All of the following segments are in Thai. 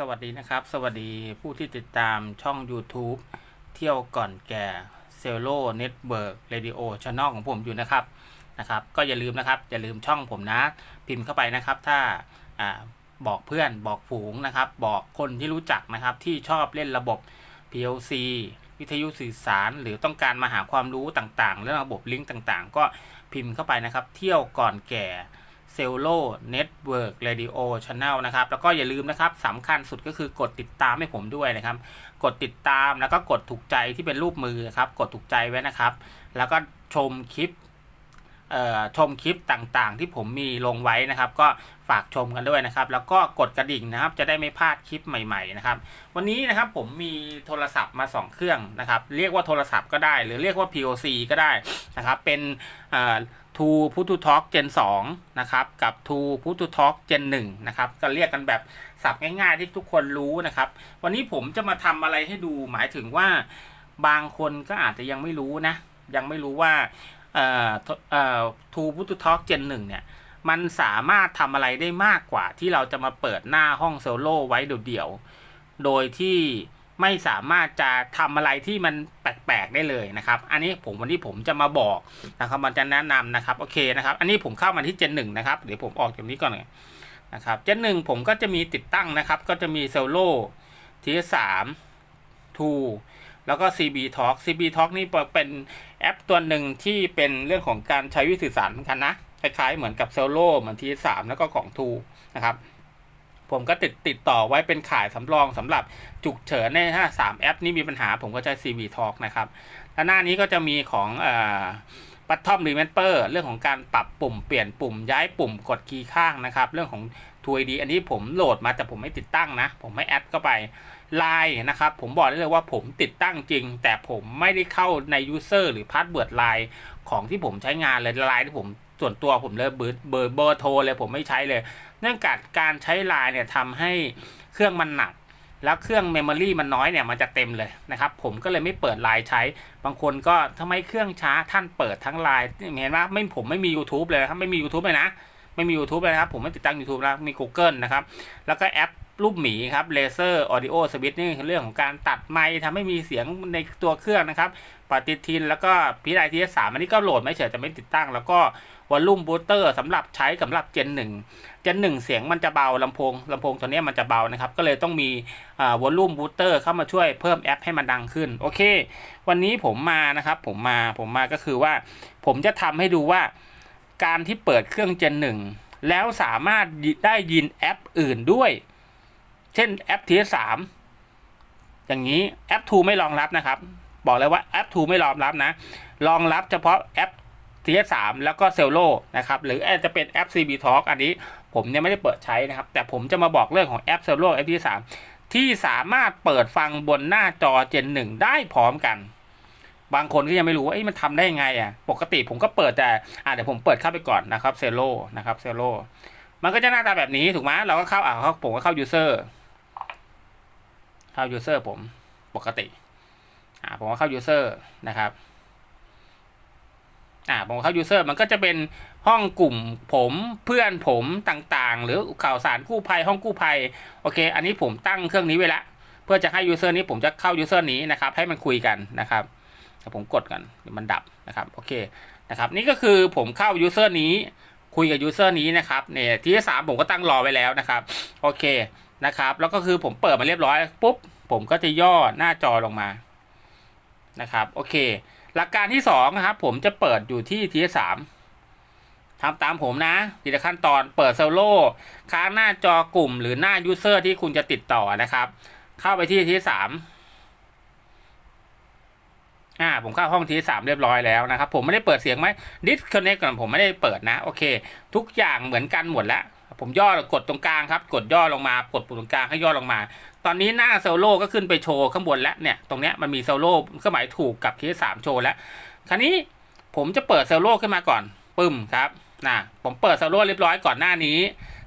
สวัสดีนะครับ สวัสดีผู้ที่ติดตามช่อง YouTube เที่ยวก่อนแก่เซลโลเน็ตเบิร์กเรดิโอช n น l ของผมอยู่นะครับนะครับ ก็อย่าลืมนะครับ อย่าลืมช่องผมนะ พิมพ์เข้าไปนะครับ ถ้าอาบอกเพื่อนบอกฝูงนะครับ บอกคนที่รู้จักนะครับ ที่ชอบเล่นระบบ PLC วิทยุสื่อสาร หรือต้องการมาหาความรู้ต่างๆเรื่องระบบลิงก์ต่างๆ ก็พิมพ์เข้าไปนะครับ เที่ยวก่อนแก่ เซลโลเน็ตเวิร์กเรดิโอช n แนลนะครับ แล้วก็อย่าลืมนะครับสำคัญสุดก็คือกดติดตามให้ผมด้วยนะครับ กดติดตามแล้วก็กดถูกใจที่เป็นรูปมือครับ กดถูกใจไว้นะครับ แล้วก็ชมคลิปเอ่อชมคลิปต่างๆ ที่ผมมีลงไว้นะครับ ก็ฝากชมกันด้วยนะครับ แล้วก็กดกระดิ่งนะครับ จะได้ไม่พลาดคลิปใหม่ ๆนะครับ วันนี้นะครับผมมีโทรศัพท์มา 2 เครื่องนะครับ เรียกว่าโทรศัพท์ก็ได้ หรือเรียกว่า POC ก็ได้นะครับ เป็น ทูพุทูท a l k Gen 2นะครับกับทูพุทูท a l k Gen 1นะครับก็เรียกกันแบบสับง่ายๆที่ทุกคนรู้นะครับ วันนี้ผมจะมาทำอะไรให้ดูหมายถึงว่าบางคนก็อาจจะยังไม่รู้นะ ยังไม่รู้ว่าทูพุทูท a l k Gen 1เนี่ยมันสามารถทำอะไรได้มากกว่าที่เราจะมาเปิดหน้าห้องโซโล่ไว้เดี่ยวๆโดยที่ ไม่สามารถจะทำอะไรที่มันแปลกๆได้เลยนะครับ อันนี้ผมวันนี้ผมจะมาบอกนะครับ มันจะแนะนำนะครับโอเคนะครับ อันนี้ผมเข้ามาที่เจนหนึ่งนะครับเดี๋ยวผมออกจากนี้ก่อนนะครับเจนหนึ่งผมก็จะมีติดตั้งนะครับ ก็จะมีเซลโล่ทีสามทูแล้วก็ CB Talk CB Talk นี่เป็นแอปตัวหนึ่งที่เป็นเรื่องของการใช้วิสื่อสารเหมือนกันนะ คล้ายๆเหมือนกับเซลโล่เหมือนทีสามแล้วก็ของทูนะครับ ผมก็ติดติดต่อไว้เป็นขายสำรองสำหรับฉุกเฉินในถ้าสามแอปนี้มีปัญหาผมก็ใช้ CB Talk นะครับ แล้วหน้านี้ก็จะมีของปัตทอมรีเมนเปอร์เรื่องของการปรับปุ่มเปลี่ยนปุ่มย้ายปุ่มกดคีย์ข้างนะครับ เรื่องของ 2ID อันนี้ผมโหลดมาแต่ผมไม่ติดตั้งนะ ผมไม่แอดเข้าไปไลน์นะครับ ผมบอกได้เลยว่าผมติดตั้งจริง แต่ผมไม่ได้เข้าใน User หรือพาสเวิร์ดไลน์ของที่ผมใช้งานเลยไลน์ที่ผม ส่วนตัวผมเลยเบอร์เบอร์เบอร์โทรเลยผมไม่ใช้เลย เนื่องจากการใช้ไลน์เนี่ยทำให้เครื่องมันหนัก แล้วเครื่องเมมโมรีมันน้อยเนี่ยมันจะเต็มเลยนะครับ ผมก็เลยไม่เปิดไลน์ใช้ บางคนก็ทำไมเครื่องช้าท่านเปิดทั้งไลน์เห็นว่าไม่ผมไม่มี YouTube เลยครับไม่มี YouTube เลยนะ ไม่มี YouTube เลยครับผมไม่ติดตั้ง YouTube แล้วมี Google นะครับ แล้วก็แอปรูปหมีครับเลเซอร์ออดิโอสวิตนี่เรื่องของการตัดไมค์ทำให้มีเสียงในตัวเครื่องนะครับ ปฏิทิน แล้วก็พีไอทีเอสสามอันนี้ก็โหลดไม่เฉยจะไม่ติดตั้ง แล้วก็วอลลุ่มบูสเตอร์สำหรับใช้สำหรับเจนหนึ่งเจนหนึ่งเสียงมันจะเบาลำโพงลำโพงตัวนี้มันจะเบานะครับ ก็เลยต้องมีวอลลุ่มบูสเตอร์เข้ามาช่วยเพิ่มแอปให้มันดังขึ้น โอเค วันนี้ผมมานะครับผมมาผมมาก็คือว่า ผมจะทำให้ดูว่าการที่เปิดเครื่องเจนหนึ่งแล้วสามารถได้ยินแอปอื่นด้วย เช่นแอป TS3 อย่างนี้แอป2ไม่รองรับนะครับ บอกเลยว่าแอป2ไม่รองรับนะ รองรับเฉพาะแอป TS3 แล้วก็เซลโลนะครับ หรืออาจจะเป็นแอป CB Talk อันนี้ผมเนี่ยไม่ได้เปิดใช้นะครับ แต่ผมจะมาบอกเรื่องของแอปเซลโลแอป TS3 ที่สามารถเปิดฟังบนหน้าจอเจนหนึ่งได้พร้อมกัน บางคนก็ยังไม่รู้ว่ามันทำได้ยังไงอะ ปกติผมก็เปิดแต่อ่าเดี๋ยวผมเปิดเข้าไปก่อนนะครับเซลโลนะครับเซลโลมันก็จะหน้าตาแบบนี้ถูกไหมเราก็เข้าอ่าเขาผมก็เข้า user เข้า user ผมปกติ อ่าผมก็เข้า user นะครับอ่าผมเข้า user มันก็จะเป็นห้องกลุ่มผมเพื่อนผมต่างๆ หรือข่าวสารกู้ภัยห้องกู้ภัยโอเค อันนี้ผมตั้งเครื่องนี้ไว้ล้วเพื่อจะให้ user นี้ผมจะเข้า user นี้นะครับ ให้มันคุยกันนะครับผมกดกันมันดับนะครับโอเคนะครับ นี่ก็คือผมเข้า user นี้คุยกับ user นี้นะครับเนี่ยที่สามผมก็ตั้งรอไว้แล้วนะครับโอเคนะครับ แล้วก็คือผมเปิดมาเรียบร้อยปุ๊บผมก็จะย่อหน้าจอลงมา นะครับโอเค หลักการที่สองนะครับผมจะเปิดอยู่ที่ทีสามทำตามผมนะทีละขั้นตอนเปิดเซลโลค้างหน้าจอกลุ่มหรือหน้ายูเซอร์ที่คุณจะติดต่อนะครับ เข้าไปที่ทีสามอ่าผมเข้าห้องทีสามเรียบร้อยแล้วนะครับ ผมไม่ได้เปิดเสียงไหม disconnect ก่อนผมไม่ได้เปิดนะ โอเค ทุกอย่างเหมือนกันหมดแล้ว ผมย่อกดตรงกลางครับ กดย่อลงมากดปุ่มตรงกลางให้ย่อลงมา ตอนนี้หน้าเซลโล่ก็ขึ้นไปโชว์ข้างบนแล้วเนี่ย ตรงเนี้ยมันมีเซลโลก็หมายถูกกับทีสสามโชว์แล้ว คราวนี้ผมจะเปิดเซลโล่ขึ้นมาก่อนปึ้มครับนะผมเปิดเซลโล่เรียบร้อยก่อนหน้านี้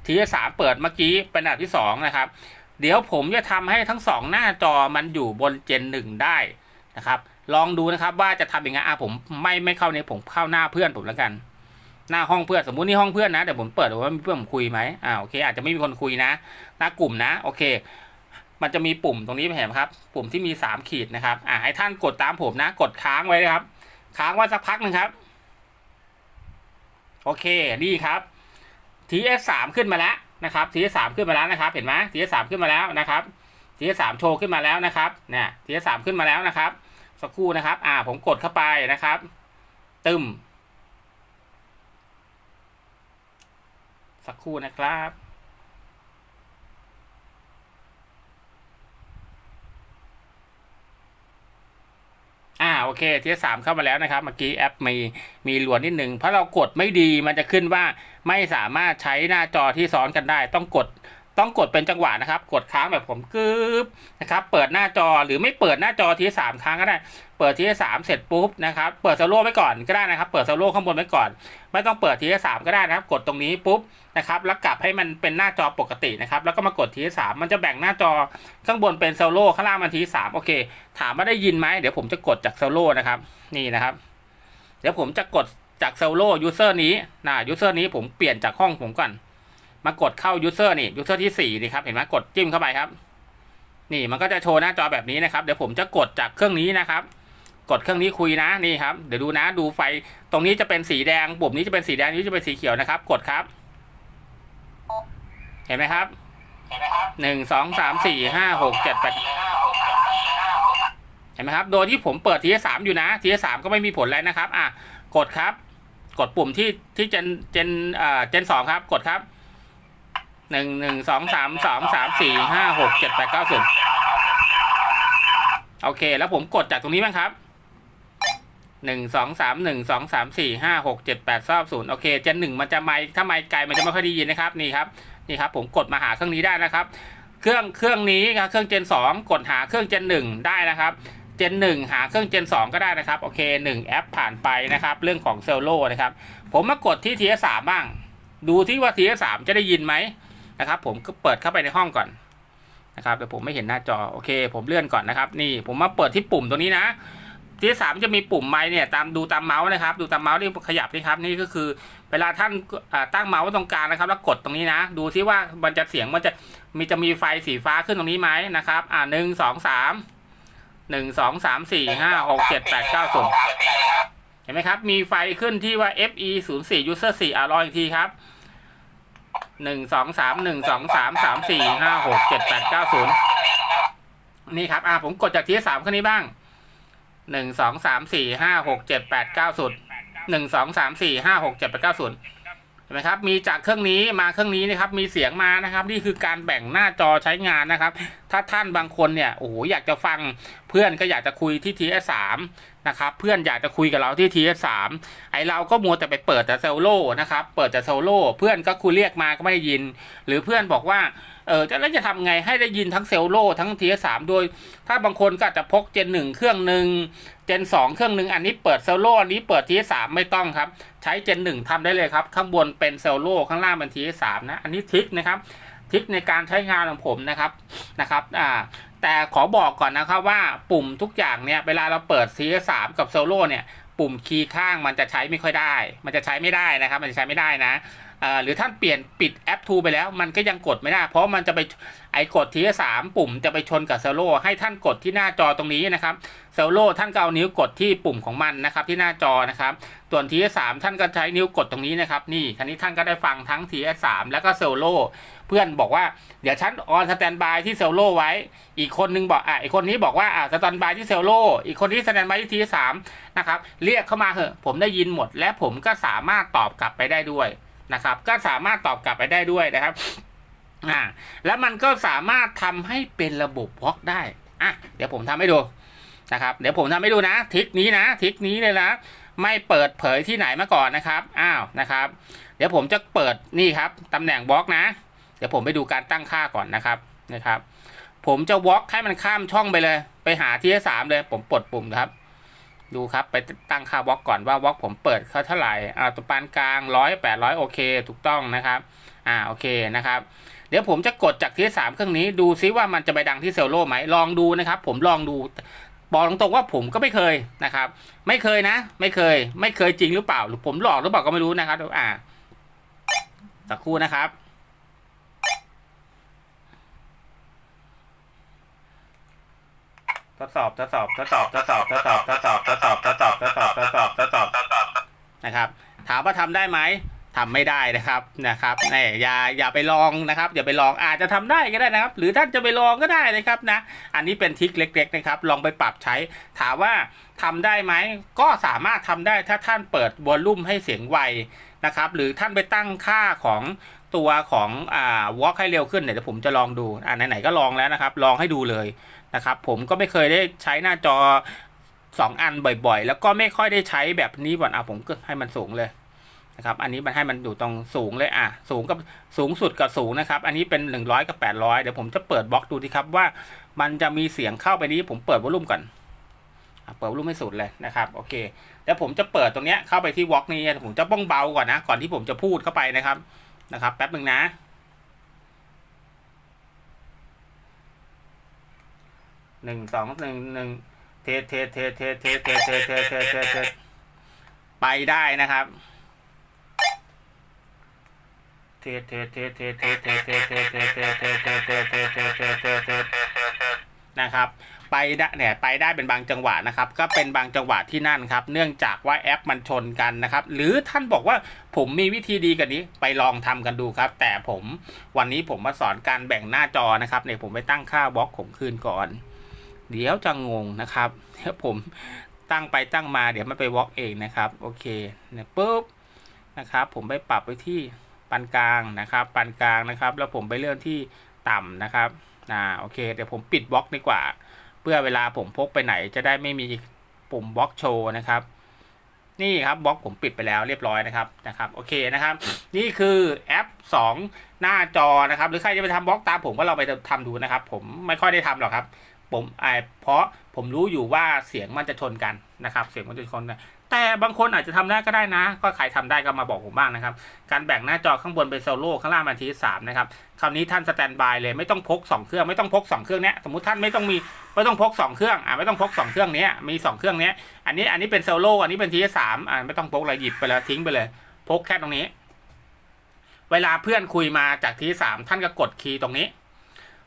ทีสามเปิดเมื่อกี้เป็นอันดับที่สองนะครับ เดี๋ยวผมจะทำให้ทั้งสองหน้าจอมันอยู่บนเจนหนึ่งได้นะครับ ลองดูนะครับว่าจะทำยังไงอะผมไม่ไม่เข้าในผมเข้าหน้าเพื่อนผมแล้วกัน หน้าห้องเพื่อนสมมุตินี่ห้องเพื่อนนะเดี๋ยวผมเปิดดูว่ามีเพื่อนผมคุยไหมอ่าโอเคอาจจะไม่มีคนคุยนะ หน้ากลุ่มนะ โอเค มันจะมีปุ่มตรงนี้เห็นไหมครับ ปุ่มที่มีสามขีดนะครับ อ่าให้ท่านกดตามผมนะ กดค้างไว้นะครับ ค้างไว้สักพักหนึ่งครับ โอเค นี่ครับ TS สามขึ้นมาแล้วนะครับ TS สามขึ้นมาแล้วนะครับ เห็นไหม TS สามขึ้นมาแล้วนะครับ TS สามโชว์ขึ้นมาแล้วนะครับเนี่ย TS สามขึ้นมาแล้วนะครับ สักครู่นะครับ อ่า ผมกดเข้าไปนะครับ ตึมสักครู่นะครับ โอเคทีสามเข้ามาแล้วนะครับ เมื่อกี้แอปมีมีหลวนนิดหนึ่งเพราะเรากดไม่ดีมันจะขึ้นว่าไม่สามารถใช้หน้าจอที่ซ้อนกันได้ ต้องกด ต้องกดเป็นจังหวะนะครับ กดค้างแบบผมกึ๊บนะครับ เปิดหน้าจอหรือไม่เปิดหน้าจอทีสามครั้งก็ได้ เปิดทีสามเสร็จปุ๊บนะครับ เปิดโซโล่ไว้ก่อนก็ได้นะครับ เปิดโซโล่ข้างบนไว้ก่อน ไม่ต้องเปิดทีสามก็ได้นะครับ กดตรงนี้ปุ๊บนะครับ แล้วกลับให้มันเป็นหน้าจอปกตินะครับ แล้วก็มากดทีสามมันจะแบ่งหน้าจอข้างบนเป็นโซโล่ข้างล่างมันทีสามโอเค ถามว่าได้ยินไหมเดี๋ยวผมจะกดจากโซโล่นะครับ นี่นะครับ เดี๋ยวผมจะกดจากโซโล่ยูเซอร์นี้นะยูเซอร์นี้ผมเปลี่ยนจากห้องผมก่อน มากดเข้ายูเซอร์นี่ยูเซอร์ที่สี่นี่ครับ เห็นไหมกดจิ้มเข้าไปครับ นี่มันก็จะโชว์หน้าจอแบบนี้นะครับ เดี๋ยวผมจะกดจากเครื่องนี้นะครับ กดเครื่องนี้คุยนะ นี่ครับ เดี๋ยวดูนะ ดูไฟ ตรงนี้จะเป็นสีแดง ปุ่มนี้จะเป็นสีแดง นี้จะเป็นสีเขียวนะครับ กดครับ เห็นไหมครับหนึ่งสองสามสี่ห้าหกเจ็ดแปดเห็นไหมครับ โดยที่ผมเปิดทีสามอยู่นะทีสามก็ไม่มีผลอะไรนะครับ อะ กดครับ กดปุ่มที่ที่เจนเจนเอ่อเจนสองครับ กดครับ หนึ่งหนึ่งสองสามสองสามสี่ห้าหกเจ็ดแปดเก้าสิบโอเค แล้วผมกดจากตรงนี้บ้างครับหนึ่งสองสามหนึ่งสองสามสี่ห้าหกเจ็ดแปดเก้าศูนย์โอเคเจนหนึ่งมันจะไม่ถ้าไม่ไกลมันจะไม่ค่อยได้ยินนะครับนี่ครับนี่ครับ ผมกดมาหาเครื่องนี้ได้นะครับ เครื่องเครื่องนี้ครับเครื่องเจนสองกดหาเครื่องเจนหนึ่งได้นะครับเจนหนึ่งหาเครื่องเจนสองก็ได้นะครับโอเคหนึ่งแอปผ่านไปนะครับ เรื่องของเซลโลนะครับ ผมมากดที่ TS สามบ้าง ดูที่ว่า TS สามจะได้ยินไหม นะครับ ผมก็เปิดเข้าไปในห้องก่อนนะครับเดี๋ยวผมไม่เห็นหน้าจอโอเค ผมเลื่อนก่อนนะครับ นี่ผมมาเปิดที่ปุ่มตรงนี้นะ TS สามจะมีปุ่มไมค์เนี่ยตามดูตามเมาส์นะครับ ดูตามเมาส์ที่ขยับนี่ครับนี่ก็คือ เวลาท่านตั้งเมาส์ตรงกลางนะครับ แล้วกดตรงนี้นะ ดูที่ว่ามันจะเสียงมันจะมีจะมีไฟสีฟ้าขึ้นตรงนี้ไหมนะครับ อ่าหนึ่งสองสามหนึ่งสองสามสี่ห้าหกเจ็ดแปดเก้าศูนย์เห็นไหมครับ มีไฟขึ้นที่ว่า FE ศูนย์สี่ user สี่อ่ารออีกทีครับ หนึ่งสองสามหนึ่งสองสามสามสี่ห้าหกเจ็ดแปดเก้าศูนย์นี่ครับ อ่าผมกดจากที่สามข้นนี้บ้างหนึ่งสองสามสี่ห้าหกเจ็ดแปดเก้าศูนย์หนึ่งสองสามสี่ห้าหกเจ็ดแปดเก้าศูนย์ นะครับ มีจากเครื่องนี้มาเครื่องนี้นะครับ มีเสียงมานะครับ นี่คือการแบ่งหน้าจอใช้งานนะครับ ถ้าท่านบางคนเนี่ย โอ้โห อยากจะฟัง เพื่อนก็อยากจะคุยที่ TS3 นะครับ เพื่อนอยากจะคุยกับเราที่ TS3 ไอเราก็มัวแต่ไปเปิดแต่เซลโล่นะครับ เปิดแต่เซลโล่ เพื่อนก็คุยเรียกมาก็ไม่ได้ยิน หรือเพื่อนบอกว่า เออจะแล้วจะทำไงให้ได้ยินทั้งเซลโล่ทั้ง TS3 โดยถ้าบางคนก็อาจจะพกเจนหนึ่งเครื่องหนึ่งเจนสองเครื่องหนึ่งอันนี้เปิดเซลโล่อันนี้เปิดทีสามไม่ต้องครับ ใช้เจนหนึ่งทำได้เลยครับ ข้างบนเป็นเซลโล่ข้างล่างเป็นทีสามนะ อันนี้ทริคนะครับทริคในการใช้งานของผมนะครับนะครับอ่าแต่ขอบอกก่อนนะครับว่าปุ่มทุกอย่างเนี่ยเวลาเราเปิด CS3 กับโซโล่เนี่ย ปุ่มคีย์ข้างมันจะใช้ไม่ค่อยได้ มันจะใช้ไม่ได้นะครับ มันจะใช้ไม่ได้นะ หรือท่านเปลี่ยนปิดแอป2ไปแล้ว มันก็ยังกดไม่ได้เพราะมันจะไปไอ้กดทีสามปุ่มจะไปชนกับเซลโลให้ท่านกดที่หน้าจอตรงนี้นะครับเซลโลท่านก็เอานิ้วกดที่ปุ่มของมันนะครับที่หน้าจอนะครับส่วนทีสามท่านก็ใช้นิ้วกดตรงนี้นะครับนี่คันนี้ท่านก็ได้ฟังทั้งทีสามแล้วก็เซลโลเพื่อนบอกว่าเดี๋ยวฉันออนสแตนบายที่เซลโลไว้ อีกคนนึงบอกอะอีกคนนี้บอกว่าอะสแตนบายที่เซลโลอีกคนที่สแตนบายที่ทีสามนะครับเรียกเข้ามาเหอะผมได้ยินหมด และผมก็สามารถตอบกลับไปได้ด้วย นะครับ ก็สามารถตอบกลับไปได้ด้วยนะครับอ่าแล้วมันก็สามารถทำให้เป็นระบบวอล์กได้อะเดี๋ยวผมทำให้ดูนะครับ เดี๋ยวผมทำให้ดูนะทิคนี้นะทิคนี้เลยนะไม่เปิดเผยที่ไหนมาก่อนนะครับอ้าวนะครับ เดี๋ยวผมจะเปิดนี่ครับตำแหน่งบล็อกนะ เดี๋ยวผมไปดูการตั้งค่าก่อนนะครับนะครับ ผมจะวอล์กให้มันข้ามช่องไปเลย ไปหาที่สามเลย ผมปลดปุ่มครับ ดูครับไปตั้งค่าวอล์กก่อนว่าวอล์กผมเปิดเขาเท่าไหร่อ่าตัวปานกลางร้อยแปดร้อยโอเค ถูกต้องนะครับอ่าโอเคนะครับเดี๋ยวผมจะกดจากที่สามเครื่องนี้ดูซิว่ามันจะไปดังที่เซลโล่ไหมลองดูนะครับ ผมลองดูบอกตรงๆว่าผมก็ไม่เคยนะครับ ไม่เคยนะ ไม่เคย ไม่เคยจริงหรือเปล่า หรือผมหลอกหรือเปล่าก็ไม่รู้นะครับอ่าสักครู่นะครับ ทดสอบทดสอบทดสอบทดสอบทดสอบทดสอบทดสอบทดสอบทดสอบทดสอบทดสอบนะครับ ถามว่าทำได้ไหมทำไม่ได้นะครับนะครับแหมอย่าอย่าไปลองนะครับ อย่าไปลองอาจจะทำได้ก็ได้นะครับ หรือท่านจะไปลองก็ได้นะครับนะ อันนี้เป็นทิคเล็ก ๆ นะครับ ลองไปปรับใช้ถามว่าทำได้ไหมก็สามารถทำได้ถ้าท่านเปิดวอลลุ่มให้เสียงไวนะครับ หรือท่านไปตั้งค่าของตัวของอ่าวอล์กให้เร็วขึ้นเดี๋ยวผมจะลองดูอ่าไหนๆก็ลองแล้วนะครับ ลองให้ดูเลย นะครับผมก็ไม่เคยได้ใช้หน้าจอสองอันบ่อยๆ แล้วก็ไม่ค่อยได้ใช้แบบนี้บ่อนอะผมก็ให้มันสูงเลยนะครับอันนี้มันให้มันอยู่ตรงสูงเลยอะสูงกับสูงสุดกับสูงนะครับ อันนี้เป็น 100 กับ 800 เดี๋ยวผมจะเปิดบล็อกดูดีครับว่ามันจะมีเสียงเข้าไปนี้ผมเปิดวอลลุ่มก่อนเปิดวอลลุ่มให้สุดเลยนะครับโอเคแล้วผมจะเปิดตรงเนี้ยเข้าไปที่วอล์กนี้ผมจะบ้องเบาก่อนนะ ก่อนที่ผมจะพูดเข้าไปนะครับนะครับ แป๊บหนึ่งนะ หนึ่งสองหนึ่งหนึ่งเทเทเทเทเทเทเทเทเทเทเทไปได้นะครับ เทสเทเทเทเทเทเทเทเทเทเทเทเทเทเทเทเทเทนะครับ ไปได้เนี่ยไปได้เป็นบางจังหวะนะครับ ก็เป็นบางจังหวะที่นั่นครับ เนื่องจากว่าแอปมันชนกันนะครับ หรือท่านบอกว่าผมมีวิธีดีกว่านี้ไปลองทำกันดูครับ แต่ผมวันนี้ผมมาสอนการแบ่งหน้าจอนะครับเนี่ยผมไปตั้งค่าบล็อกผมคืนก่อน เดี๋ยวจะงงนะครับเดี๋ยวผมตั้งไปตั้งมาเดี๋ยวมันไปวอล์กเองนะครับโอเคเนี่ยปุ๊บนะครับ ผมไปปรับไปที่ปานกลางนะครับปานกลางนะครับ แล้วผมไปเลื่อนที่ต่ำนะครับอ่าโอเคเดี๋ยวผมปิดบล็อกดีกว่า เพื่อเวลาผมพกไปไหนจะได้ไม่มีปุ่มบล็อกโชว์นะครับนี่ครับบล็อกผมปิดไปแล้วเรียบร้อยนะครับนะครับโอเคนะครับ นี่คือแอป 2 หน้าจอนะครับ หรือใครจะไปทำบล็อกตามผมก็เราไปทำดูนะครับ ผมไม่ค่อยได้ทำหรอกครับ ผมไอเพราะผมรู้อยู่ว่าเสียงมันจะชนกันนะครับ เสียงมันจะชนกันแต่บางคนอาจจะทำได้ก็ได้นะ ก็ใครทำได้ก็มาบอกผมบ้างนะครับ การแบ่งหน้าจอข้างบนเป็นโซโล่ข้างล่างเป็นทีสามนะครับ คราวนี้ท่านสแตนบายเลยไม่ต้องพกสองเครื่องไม่ต้องพกสองเครื่องเนี้ยสมมติท่านไม่ต้องมีไม่ต้องพกสองเครื่องอ่าไม่ต้องพกสองเครื่องเนี้ยมีสองเครื่องเนี้ยอันนี้อันนี้เป็นโซโล่อันนี้เป็นทีสามอ่าไม่ต้องพกเลยหยิบไปแล้วทิ้งไปเลย พกแค่ตรงนี้ เวลาเพื่อนคุยมาจากทีสามท่านก็กดคีย์ตรงนี้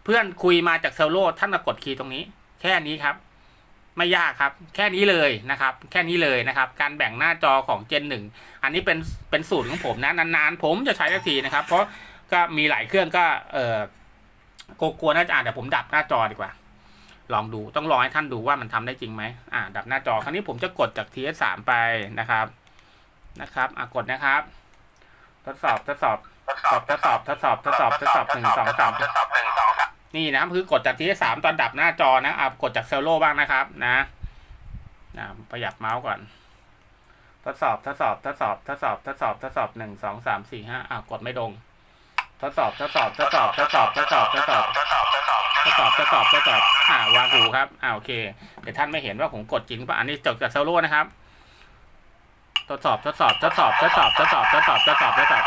เพื่อนคุยมาจากโซลโล่ท่านก็กดคีย์ตรงนี้ แค่นี้ครับ ไม่ยากครับ แค่นี้เลยนะครับ แค่นี้เลยนะครับ การแบ่งหน้าจอของเจนหนึ่งอันนี้เป็นเป็นสูตรของผมนะนานๆ ผมจะใช้สักทีนะครับ เพราะก็มีหลายเครื่องก็เออกลัวๆน่าจะอ่านแต่ผมดับหน้าจอดีกว่า ลองดูต้องลองให้ท่านดูว่ามันทำได้จริงไหมอ่า ดับหน้าจอคราวนี้ผมจะกดจาก TS3 ไปนะครับนะครับอะกดนะครับ ทดสอบทดสอบทดสอบทดสอบทดสอบทดสอบทดสอบหนึ่งสองสาม นี่นะคือกดจากทีสามตอนดับหน้าจอนะอะกดจากเซลโลบ้างนะครับนะนะประหยัดเมาส์ก่อน ทดสอบทดสอบทดสอบทดสอบทดสอบทดสอบหนึ่งสองสามสี่ห้าอะกดไม่ลงทดสอบทดสอบทดสอบทดสอบทดสอบทดสอบทดสอบทดสอบทดสอบทดสอบทดสอบอ่าวางหูครับอ่าโอเคเดี๋ยวท่านไม่เห็นว่าผมกดจริงป่ะอันนี้จบจากเซลโลนะครับ ทดสอบทดสอบทดสอบทดสอบทดสอบทดสอบทดสอบทดสอบ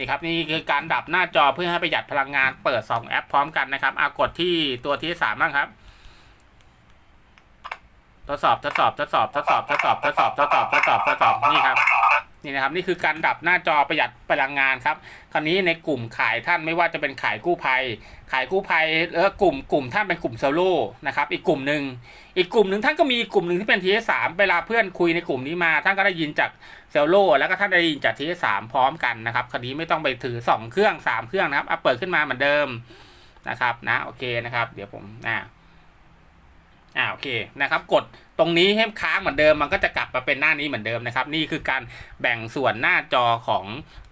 นี่ครับนี่คือการดับหน้าจอเพื่อให้ประหยัดพลังงานเปิด 2 แอปพร้อมกันนะครับอากดที่ตัวที่สามบ้างครับ ทดสอบทดสอบทดสอบทดสอบทดสอบทดสอบทดสอบทดสอบทดสอบนี่ครับ นี่นะครับนี่คือการดับหน้าจอประหยัดพลังงานครับ คราวนี้ในกลุ่มขายท่านไม่ว่าจะเป็นขายกู้ภัย ขายกู้ภัยแล้วกลุ่มกลุ่มท่านเป็นกลุ่มโซโล่นะครับอีกกลุ่มหนึ่งอีกกลุ่มหนึ่งท่านก็มีกลุ่มหนึ่งที่เป็นทีสามเวลาเพื่อนคุยในกลุ่มนี้มา ท่านก็ได้ยินจากเซลโล่แล้วก็ท่านได้ยินจากทีสามพร้อมกันนะครับคราวนี้ไม่ต้องไปถือสองเครื่องสามเครื่องนะครับเอาเปิดขึ้นมาเหมือนเดิมนะครับนะโอเคนะครับ เดี๋ยวผมอ่าอ่าโอเคนะครับ กด ตรงนี้ให้ค้างเหมือนเดิมมันก็จะกลับมาเป็นหน้านี้เหมือนเดิมนะครับ นี่คือการแบ่งส่วนหน้าจอของ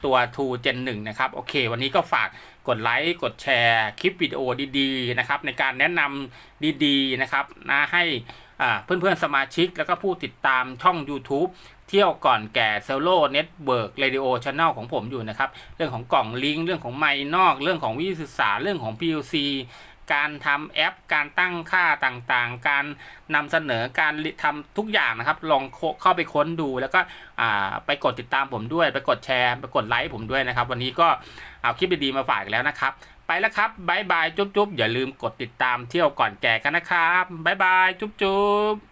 ตัว2 Gen 1 นะครับ โอเค วันนี้ก็ฝากกดไลค์กดแชร์คลิปวิดีโอดีๆนะครับในการแนะนำดีๆนะครับนะให้เพื่อนๆสมาชิกแล้วก็ผู้ติดตามช่อง YouTube เที่ยวก่อนแก่เซลโลเน็ตเบิร์กเรดิโอช n แนลของผมอยู่นะครับ เรื่องของกล่องลิงก์เรื่องของไมค์นอก เรื่องของวิทยาศึกษาเรื่องของ PLC การทำแอป การตั้งค่าต่างๆ การนำเสนอการทำทุกอย่างนะครับ ลองเข้าไปค้นดูแล้วก็ไปกดติดตามผมด้วย ไปกดแชร์ ไปกดไลค์ผมด้วยนะครับ วันนี้ก็เอาคลิปดีๆมาฝากอีกแล้วนะครับ ไปแล้วครับบายบายจุ๊บๆ อย่าลืมกดติดตามเที่ยวก่อนแก่กันนะครับบายบายจุ๊บๆ